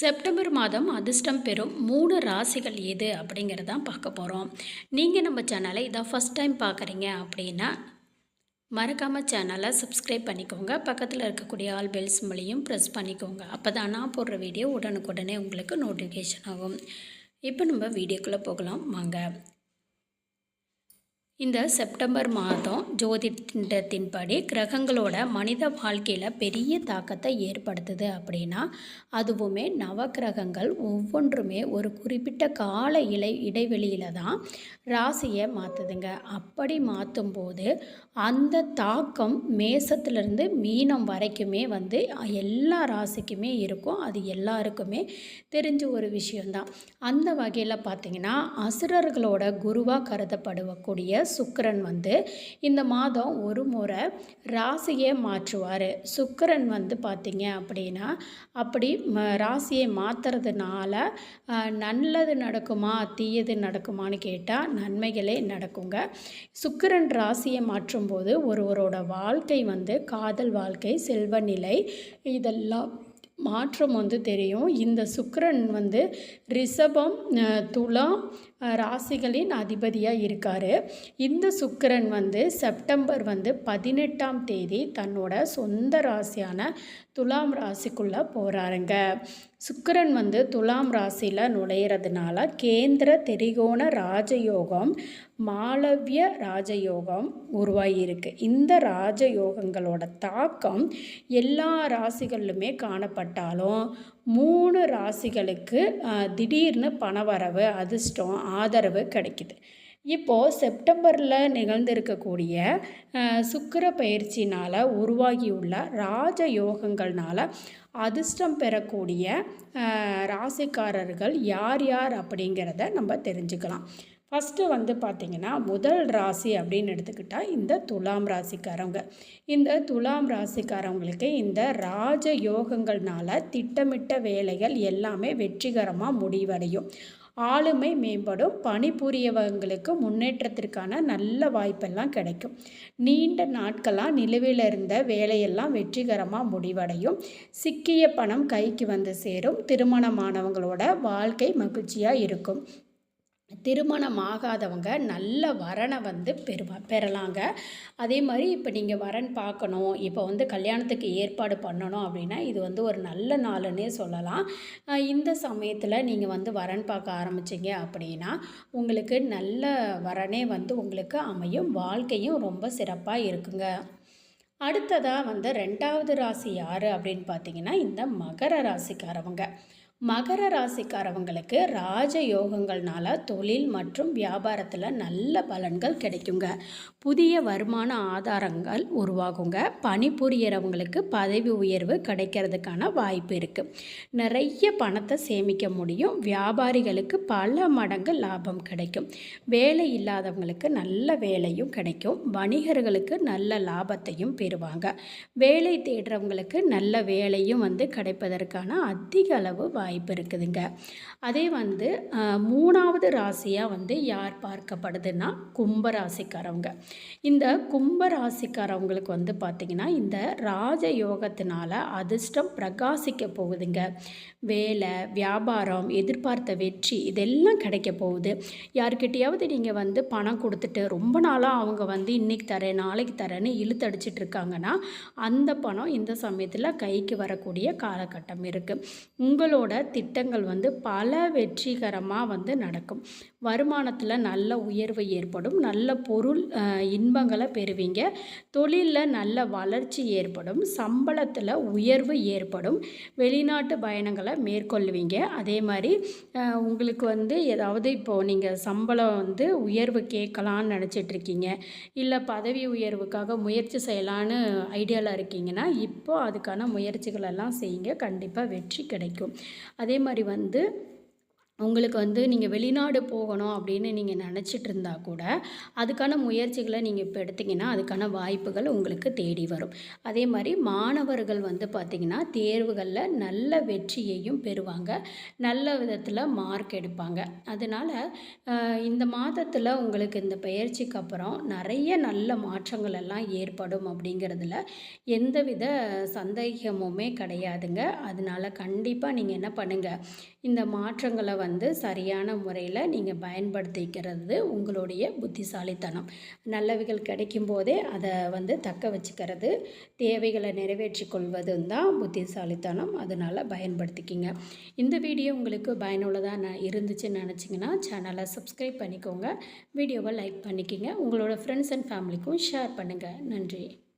September மாதம் அதிர்ஷ்டம் பெறும் மூணு ராசிகள் எது அப்படிங்கிறதான் பார்க்க போகிறோம் நீங்கள் நம்ம சேனலை இதான் ஃபஸ்ட் டைம் பார்க்குறீங்க அப்படின்னா மறக்காமல் சேனலை சப்ஸ்கிரைப் பண்ணிக்கோங்க. பக்கத்தில் இருக்கக்கூடிய ஆல் பெல்ஸ் மூலியம் ப்ரெஸ் பண்ணிக்கோங்க. அப்போ தான் நான் போடுற வீடியோ உடனுக்குடனே உங்களுக்கு நோட்டிஃபிகேஷன் ஆகும். இப்போ நம்ம வீடியோக்குள்ளே போகலாம். வாங்க. இந்த செப்டம்பர் மாதம் ஜோதிடத்தின்படி கிரகங்களோட மனித வாழ்க்கையில் பெரிய தாக்கத்தை ஏற்படுத்துது அப்படின்னா அதுவுமே நவக்கிரகங்கள் ஒவ்வொன்றுமே ஒரு குறிப்பிட்ட கால இலை இடைவெளியில் தான் ராசியை மாற்றுதுங்க அப்படி மாற்றும் போது அந்த தாக்கம் மேசத்துலேருந்து மீனம் வரைக்குமே வந்து எல்லா ராசிக்குமே இருக்கும். அது எல்லாருக்குமே தெரிஞ்ச ஒரு விஷயந்தான் அந்த வகையில் பார்த்திங்கன்னா அசுரர்களோட குருவாக கருதப்படக்கூடிய சுக்கரன் வந்து இந்த மாதம் ஒரு முறை ராசியை மாற்றுவார். சுக்கிரன் வந்து பார்த்திங்க அப்படின்னா அப்படி ராசியை மாற்றுறதுனால நல்லது நடக்குமா தீயது நடக்குமான்னு கேட்டால் நன்மைகளே நடக்குங்க. சுக்கிரன் ராசியை மாற்றும்போது ஒருவரோட வாழ்க்கை வந்து காதல் வாழ்க்கை செல்வ நிலை இதெல்லாம் மாற்றம் வந்து தெரியும். இந்த சுக்கரன் வந்து ரிஷபம் துலாம் ராசிகளின் அதிபதியாக இருக்கார். இந்த சுக்கரன் வந்து செப்டம்பர் வந்து பதினெட்டாம் தேதி தன்னோட சொந்த ராசியான துலாம் ராசிக்குள்ளே போகிறாருங்க சுக்கரன் வந்து துலாம் ராசியில் நுழையிறதுனால கேந்திர தெரிகோண ராஜயோகம் மாளவிய ராஜயோகம் உருவாகியிருக்கு. இந்த ராஜயோகங்களோட தாக்கம் எல்லா ராசிகளிலுமே காணப்பட்டாலும் மூணு ராசிகளுக்கு திடீர்னு பணவரவு அதிர்ஷ்டம் ஆதரவு கிடைக்குது. இப்போது செப்டம்பரில் நிகழ்ந்திருக்கக்கூடிய சுக்கர சுக்கிர பயிற்சினால் உருவாகியுள்ள ராஜ யோகங்கள்னால அதிர்ஷ்டம் பெறக்கூடிய ராசிக்காரர்கள் யார் யார் அப்படிங்கிறத நம்ம தெரிஞ்சுக்கலாம். ஃபஸ்ட்டு வந்து பார்த்திங்கன்னா முதல் ராசி அப்படின்னு எடுத்துக்கிட்டால் இந்த துலாம் ராசிக்காரவங்க. இந்த துலாம் ராசிக்காரவங்களுக்கு இந்த ராஜ யோகங்கள்னால திட்டமிட்ட வேலைகள் எல்லாமே வெற்றிகரமாக முடிவடையும். ஆளுமை மேம்படும். பணிபுரியவங்களுக்கு முன்னேற்றத்திற்கான நல்ல வாய்ப்பெல்லாம் கிடைக்கும். நீண்ட நாட்களாக நிலுவையில் இருந்த வேலையெல்லாம் வெற்றிகரமாக முடிவடையும். சிக்கிய பணம் கைக்கு வந்து சேரும். திருமணமானவங்களோட வாழ்க்கை மகிழ்ச்சியாக இருக்கும். திருமணம் ஆகாதவங்க நல்ல வரனை வந்து பெறுவா பெறலாங்க. அதே மாதிரி இப்போ நீங்கள் வரன் பார்க்கணும். இப்போ வந்து கல்யாணத்துக்கு ஏற்பாடு பண்ணணும் அப்படின்னா இது வந்து ஒரு நல்ல நாளுன்னே சொல்லலாம். இந்த சமயத்தில் நீங்கள் வந்து வரன் பார்க்க ஆரம்பிச்சிங்க அப்படின்னா உங்களுக்கு நல்ல வரனே வந்து உங்களுக்கு அமையும். வாழ்க்கையும் ரொம்ப சிறப்பாக இருக்குங்க. அடுத்ததாக வந்து ரெண்டாவது ராசி யார் அப்படின்னு பார்த்தீங்கன்னா இந்த மகர ராசிக்காரவங்க. மகர ராசிக்காரவங்களுக்கு ராஜ யோகங்கள்னால தொழில் மற்றும் வியாபாரத்தில் நல்ல பலன்கள் கிடைக்குங்க. புதிய வருமான ஆதாரங்கள் உருவாகுங்க. பணிபுரியறவங்களுக்கு பதவி உயர்வு கிடைக்கிறதுக்கான வாய்ப்பு இருக்குது நிறைய பணத்தை சேமிக்க முடியும். வியாபாரிகளுக்கு பல மடங்கு லாபம் கிடைக்கும். வேலை இல்லாதவங்களுக்கு நல்ல வேலையும் கிடைக்கும். வணிகர்களுக்கு நல்ல லாபத்தையும் பெறுவாங்க. வேலை தேடுறவங்களுக்கு நல்ல வேலையும் வந்து கிடைப்பதற்கான அதிக அளவு வாய்ப்பு வாய்ப்பு இருக்குதுங்க. அதே வந்து மூணாவது ராசியாக வந்து யார் பார்க்கப்படுதுன்னா கும்ப ராசிக்காரவங்க. இந்த கும்ப ராசிக்காரவங்களுக்கு வந்து பார்த்திங்கன்னா இந்த ராஜ யோகத்தினால அதிர்ஷ்டம் பிரகாசிக்க போகுதுங்க. வேலை வியாபாரம் எதிர்பார்த்த வெற்றி இதெல்லாம் கிடைக்க போகுது. யார்கிட்டயாவது நீங்கள் வந்து பணம் கொடுத்துட்டு ரொம்ப நாளாக அவங்க வந்து இன்னைக்கு தரேன் நாளைக்கு தரேன்னு இழுத்தடிச்சிட்டு இருக்காங்கன்னா அந்த பணம் இந்த சமயத்தில் கைக்கு வரக்கூடிய காலகட்டம் இருக்குது உங்களோட திட்டங்கள் வந்து பல வெற்றிகரமாக வந்து நடக்கும். வருமானத்தில் நல்ல உயர்வு ஏற்படும். நல்ல பொருள் இன்பங்களை பெறுவீங்க. தொழிலில் நல்ல வளர்ச்சி ஏற்படும். சம்பளத்தில் உயர்வு ஏற்படும். வெளிநாட்டு பயணங்களை மேற்கொள்வீங்க. அதே மாதிரி உங்களுக்கு வந்து ஏதாவது இப்போது நீங்கள் சம்பளம் வந்து உயர்வு கேட்கலான்னு நினச்சிட்டு இருக்கீங்க. இல்லை பதவி உயர்வுக்காக முயற்சி செய்யலான்னு ஐடியாவில் இருக்கீங்கன்னா இப்போ அதுக்கான முயற்சிகளெல்லாம் செய்யுங்க. கண்டிப்பாக வெற்றி கிடைக்கும். அதே மாதிரி வந்து உங்களுக்கு வந்து நீங்கள் வெளிநாடு போகணும் அப்படின்னு நீங்கள் நினச்சிட்டு இருந்தால் கூட அதுக்கான முயற்சிகளை நீங்கள் இப்போ எடுத்திங்கன்னா அதுக்கான வாய்ப்புகள் உங்களுக்கு தேடி வரும். அதே மாதிரி மாணவர்கள் வந்து பார்த்திங்கன்னா தேர்வுகளில் நல்ல வெற்றியையும் பெறுவாங்க. நல்ல விதத்தில் மார்க் எடுப்பாங்க. அதனால் இந்த மாதத்தில் உங்களுக்கு இந்த பயிற்சிக்கு அப்புறம் நிறைய நல்ல மாற்றங்கள் எல்லாம் ஏற்படும் அப்படிங்கிறதுல எந்தவித சந்தேகமுமே கிடையாதுங்க. அதனால கண்டிப்பாக நீங்கள் என்ன பண்ணுங்கள் இந்த மாற்றங்களை வந்து வந்து சரியான முறையில் நீங்கள் பயன்படுத்திக்கிறது உங்களுடைய புத்திசாலித்தனம். நல்லவைகள் கிடைக்கும் போதே அதை வந்து தக்க வச்சுக்கிறது தேவைகளை நிறைவேற்றி கொள்வதும் தான் புத்திசாலித்தனம். அதனால் பயன்படுத்திக்கிங்க. இந்த வீடியோ உங்களுக்கு பயனுள்ளதாக நான் இருந்துச்சுன்னு நினச்சிங்கன்னா சேனலை சப்ஸ்கிரைப் பண்ணிக்கோங்க. வீடியோவை லைக் பண்ணிக்கிங்க. உங்களோட ஃப்ரெண்ட்ஸ் அண்ட் ஃபேமிலிக்கும் ஷேர் பண்ணுங்கள் நன்றி.